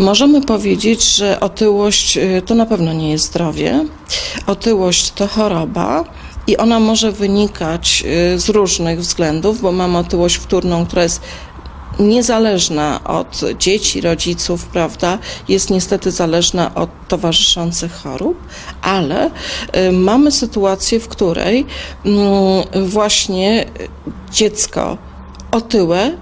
Możemy powiedzieć, że otyłość y, to na pewno nie jest zdrowie. Otyłość to choroba i ona może wynikać y, z różnych względów, bo mamy otyłość wtórną, która jest niezależna od dzieci, rodziców, prawda? Jest niestety zależna od towarzyszących chorób, ale y, mamy sytuację, w której mm, właśnie dziecko otyłe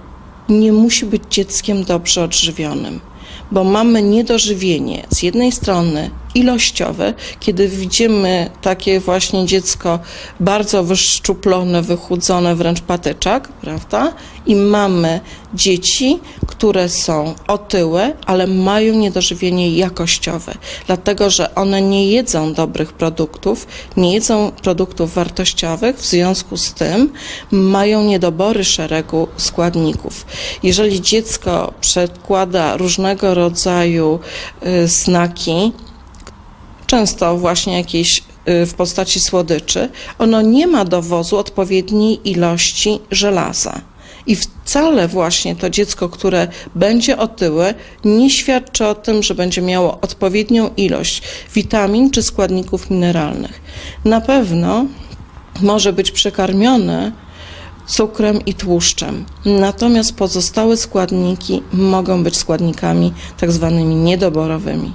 nie musi być dzieckiem dobrze odżywionym, bo mamy niedożywienie z jednej strony ilościowe, kiedy widzimy takie właśnie dziecko bardzo wyszczuplone, wychudzone, wręcz patyczak, prawda? I mamy dzieci, które są otyłe, ale mają niedożywienie jakościowe, dlatego że one nie jedzą dobrych produktów, nie jedzą produktów wartościowych, w związku z tym mają niedobory szeregu składników. Jeżeli dziecko przedkłada różnego rodzaju y, znaki, często właśnie jakieś y, w postaci słodyczy, ono nie ma dowozu odpowiedniej ilości żelaza. I wcale właśnie to dziecko, które będzie otyłe, nie świadczy o tym, że będzie miało odpowiednią ilość witamin czy składników mineralnych. Na pewno może być przekarmione cukrem i tłuszczem. Natomiast pozostałe składniki mogą być składnikami tak zwanymi niedoborowymi.